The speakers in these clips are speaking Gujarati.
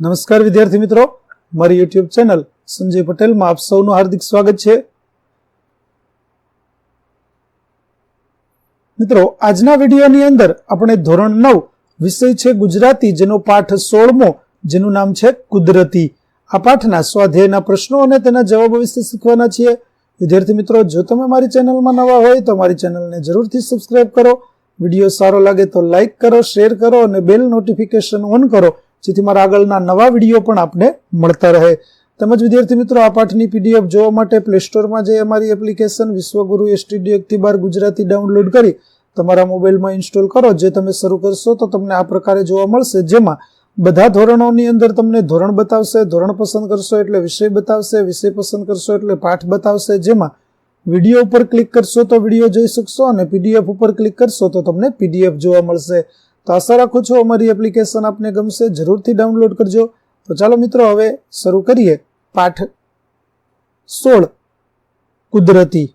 નમસ્કાર વિદ્યાર્થી મિત્રો. મારી યુટ્યુબ ચેનલ સંજય પટેલમાં આપ સૌનું હાર્દિક સ્વાગત છે. મિત્રો, આજના વિડીયોની અંદર આપણે ધોરણ નવ વિષય છે ગુજરાતી, જેનો પાઠ સોળમો, જેનું નામ છે કુદરતી. આ પાઠના સ્વાધ્યાયના પ્રશ્નો અને તેના જવાબો વિશે શીખવાના છીએ. વિદ્યાર્થી મિત્રો, જો તમે મારી ચેનલમાં નવા હોય તો મારી ચેનલને જરૂરથી સબસ્ક્રાઇબ કરો. વીડિયો સારો લાગે તો લાઇક કરો, શેર કરો અને બેલ નોટિફિકેશન ઓન કરો. જેથી મારા આગળના નવા વીડિયો પણ આપને મળતા રહે. તેમજ વિદ્યાર્થી મિત્રો, આ પાઠની પીડીએફ જોવા માટે પ્લે સ્ટોરમાં જઈ અમારી એપ્લિકેશન વિશ્વગુરુ એસટીડી એકથી બાર ગુજરાતી ડાઉનલોડ કરી તમારા મોબાઈલમાં ઇન્સ્ટોલ કરો. જે તમે શરૂ કરશો તો તમને આ પ્રકારે જોવા મળશે. જેમાં બધા ધોરણોની અંદર તમને ધોરણ બતાવશે, ધોરણ પસંદ કરશો એટલે વિષય બતાવશે, વિષય પસંદ કરશો એટલે પાઠ બતાવશે. જેમાં વીડિયો ઉપર ક્લિક કરશો તો વીડિયો જોઈ શકશો અને પીડીએફ ઉપર ક્લિક કરશો તો તમને પીડીએફ જોવા મળશે. તો આશા રાખું છું અમારી એપ્લિકેશન આપને ગમશે, જરૂરથી ડાઉનલોડ કરજો. તો ચાલો મિત્રો, હવે શરૂ કરીએ. પાઠ સોળ, કુદરતી.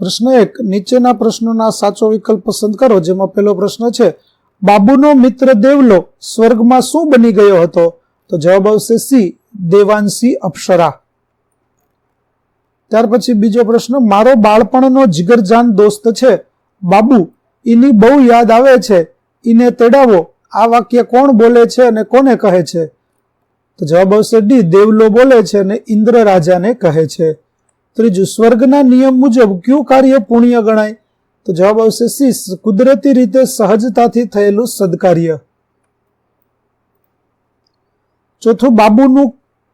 પ્રશ્ન એક, નીચેના પ્રશ્નોના સાચો વિકલ્પ પસંદ કરો, જેમાં પહેલો પ્રશ્ન છે, બાબુનો મિત્ર દેવલો સ્વર્ગમાં શું બની ગયો હતો? તો જવાબ આવશે સી, દેવાંશી અપ્સરા. ત્યાર પછી બીજો પ્રશ્ન, મારો બાળપણનો જીગરજાન દોસ્ત છે. બાબુ એની બહુ યાદ આવે છે. ઈને તેડાવો. આ વાક્ય કોણ બોલે છે અને કોને કહે છે? તો જવાબ આવશે ડી. દેવલો બોલે છે અને ઇન્દ્ર રાજાને કહે છે. ત્રીજું, સ્વર્ગના નિયમ મુજબ કયું કાર્ય પુણ્ય ગણાય? તો જવાબ આવશે સી, કુદરતી રીતે સહજતાથી થયેલું સદકાર્ય. ચોથું, બાબુનું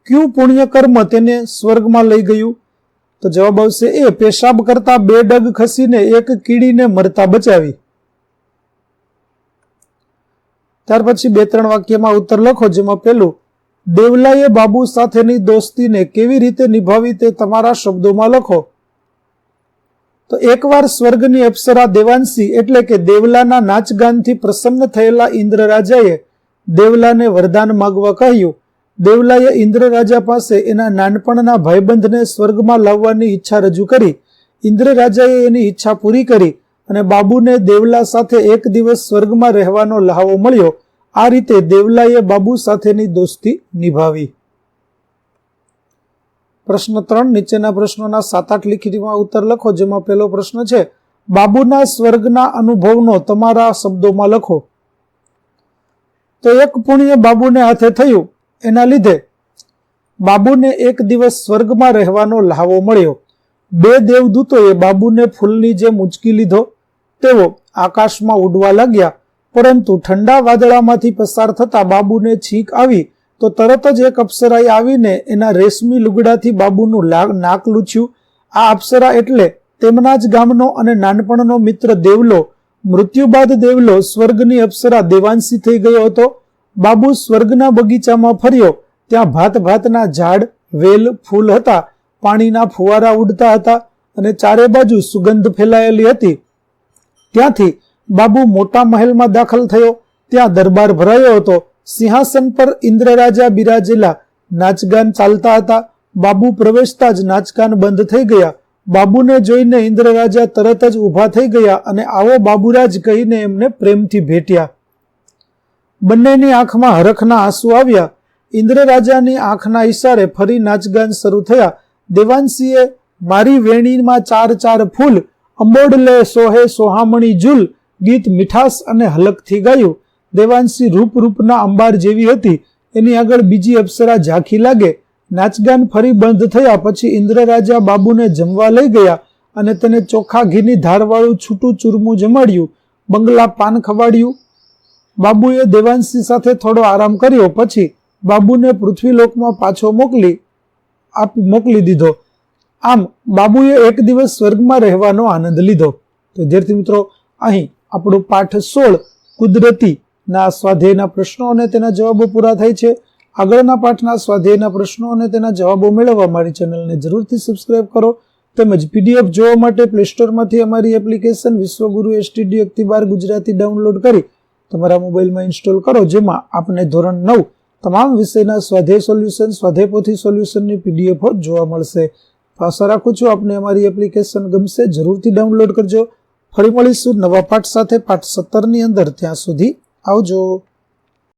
કયું પુણ્ય કર્મ તેને સ્વર્ગમાં લઈ ગયું? તો જવાબ આવશે એ, પેશાબ કરતા બે ડગ ખસીને એક કીડીને મરતા બચાવી. ત્યાર પછી બે ત્રણ વાક્યમાં ઉત્તર લખો, જેમાં પેલું, દેવલાએ બાબુ સાથેની દોસ્તીને કેવી રીતે નિભાવી તે તમારા શબ્દોમાં લખો. તો એકવાર સ્વર્ગની અપ્સરા દેવાંશી એટલે કે દેવલાના નાચગાનથી પ્રસન્ન થયેલા ઇન્દ્ર રાજાએ દેવલાને વરદાન માગવા કહ્યું દેવલાએ ઇન્દ્ર રાજા પાસે એના નાનપણના ભાઈબંધને સ્વર્ગમાં લાવવાની ઈચ્છા રજૂ કરી. ઇન્દ્રરાજાએ એની ઈચ્છા પૂરી કરી અને બાબુને દેવલા સાથે એક દિવસ સ્વર્ગમાં રહેવાનો લહાવો મળ્યો. આ રીતે દેવલાએ બાબુ સાથેની દોસ્તી નિભાવી. પ્રશ્ન ત્રણ, નીચેના પ્રશ્નોના સાત આઠ લીખીમાં ઉત્તર લખો, જેમાં પહેલો પ્રશ્ન છે, બાબુના સ્વર્ગના અનુભવનો તમારા શબ્દોમાં લખો. તો એક પુણ્ય બાબુને હાથે થયું. એના લીધે બાબુને એક દિવસ સ્વર્ગમાં રહેવાનો લહાવો મળ્યો. બે દેવદૂતોએ બાબુને ફૂલની જેમ ઉંચકી લીધો. તેઓ આકાશમાં ઉડવા લાગ્યા, પરંતુ ઠંડા વાદળામાંથી પસાર થતા બાબુને છીંક આવી તો તરત જ એક અપ્સરાએ આવીને એના રેશમી લુગડાથી બાબુનું નાક લૂછ્યું. આ અપ્સરા એટલે તેમના જ ગામનો અને નાનપણનો મિત્ર દેવલો. મૃત્યુ બાદ દેવલો સ્વર્ગની અપ્સરા દેવાંશી થઈ ગયો હતો. બાબુ સ્વર્ગના બગીચામાં ફર્યો. ત્યાં ભાત ભાતના ઝાડ, વેલ, ફૂલ હતા. પાણીના ફુવારા ઉડતા હતા અને ચારે બાજુ સુગંધ ફેલાયેલી હતી. ત્યાંથી બાબુ મોટા મહેલમાં દાખલ થયો. ત્યાં દરબાર ભરાયો હતો. સિંહાસન પર ઇન્દ્રરાજા બિરાજેલા નાચગાન ચાલતા હતા. બાબુ પ્રવેશતા જ નાચગાન બંધ થઈ ગયા. બાબુને જોઈને ઇન્દ્રરાજા તરત જ ઊભા થઈ ગયા અને આવો બાબુરાજ કહીને એમને પ્રેમથી ભેટ્યા. બંનેની આંખમાં હરખના આંસુ આવ્યા. ઇન્દ્ર રાજાની આંખના ઈશારે ફરી નાચગાન શરૂ થયા. દેવાંશીએ મારી વેણીમાં ચાર ચાર ફૂલ અંબોડલે સોહે સોહામણી ઝૂલ ગીત મીઠાસ અને હલકથી ગાયું. દેવાંશી રૂપ રૂપના અંબાર જેવી હતી. એની આગળ બીજી અપ્સરા ઝાંખી લાગે. નાચગાન ફરી બંધ થયા પછી ઇન્દ્રરાજા બાબુને જમવા લઈ ગયા અને તેને ચોખા ઘીની ધારવાળું છૂટું ચૂરમું જમાડ્યું. બંગલા પાન ખવાડ્યું. બાબુએ દેવાંશી સાથે થોડો આરામ કર્યો, પછી બાબુને પૃથ્વીલોકમાં પાછો મોકલી આપ, મોકલી દીધો. આમ, બાબુએ એક દિવસ સ્વર્ગમાં રહેવાનો આનંદ લીધો. તો વિદ્યાર્થી મિત્રો, અહીં આપણો પાઠ સોળ, કુદરતી ના સ્વાધ્યાયના પ્રશ્નો અને તેના જવાબો પૂરા થાય છે. આગળના પાઠના સ્વાધ્યાયના પ્રશ્નો અને તેના જવાબો મેળવવા મારી ચેનલને જરૂરથી સબસ્ક્રાઇબ કરો. તેમજ પીડીએફ જોવા માટે પ્લે સ્ટોરમાંથી અમારી એપ્લિકેશન વિશ્વગુરુ એસટીડી એકથી બાર ગુજરાતી ડાઉનલોડ કરી તમારા મોબાઈલમાં ઇન્સ્ટોલ કરો, જેમાં આપને ધોરણ નવ તમામ વિષયના સ્વાધ્યાય સોલ્યુશન સ્વાધ્યાય પોથી સોલ્યુશનની પીડીએફ જોવા મળશે. આશા રાખું છું આપને અમારી એપ્લિકેશન ગમશે. જરૂરથી ડાઉનલોડ કરજો. ફરી મળીશું નવા પાઠ સાથે, પાઠ સત્તરની અંદર. ત્યાં સુધી આવજો.